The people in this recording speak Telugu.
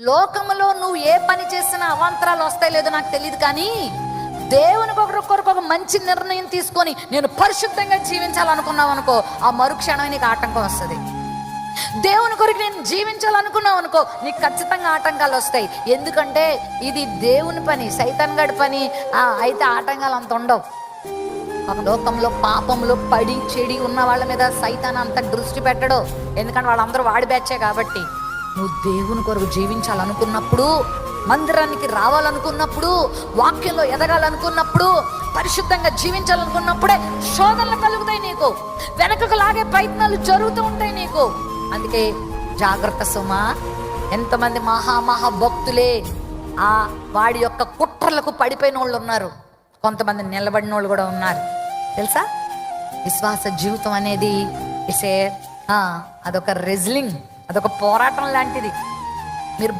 లోకములో నువ్వు ఏ పని చేసినా అవాంతరాలు వస్తాయి లేదో నాకు తెలియదు కానీ దేవుని కొరకు కొరకు ఒక మంచి నిర్ణయం తీసుకొని నేను పరిశుద్ధంగా జీవించాలనుకున్నావు అనుకో ఆ మరుక్షణం నీకు ఆటంకం వస్తుంది. దేవుని కొరకు నేను జీవించాలనుకున్నావు అనుకో నీకు ఖచ్చితంగా ఆటంకాలు వస్తాయి. ఎందుకంటే ఇది దేవుని పని సైతన్ గడి పని. అయితే ఆటంకాలు అంత ఉండవు. ఒక లోకంలో పాపంలో పడి చెడి ఉన్న వాళ్ళ మీద సైతాన్ అంత దృష్టి పెట్టడు. ఎందుకంటే వాళ్ళందరూ వాడి బ్యాచే కాబట్టి. నువ్వు దేవుని కొరకు జీవించాలనుకున్నప్పుడు మందిరానికి రావాలనుకున్నప్పుడు వాక్యంలో ఎదగాలనుకున్నప్పుడు పరిశుద్ధంగా జీవించాలనుకున్నప్పుడే శోధనలు కలుగుతాయి నీకు. వెనకకు లాగే ప్రయత్నాలు జరుగుతూ ఉంటాయి నీకు. అందుకే జాగ్రత్త సుమా. ఎంతమంది మహా మహా భక్తులే ఆ వాడి యొక్క కుట్రలకు పడిపోయిన వాళ్ళు ఉన్నారు. కొంతమంది నిలబడిన వాళ్ళు కూడా ఉన్నారు. తెలుసా? విశ్వాస జీవితం అనేది ఇసే అదొక రెజ్లింగ్ అదొక పోరాటం లాంటిది. మీరు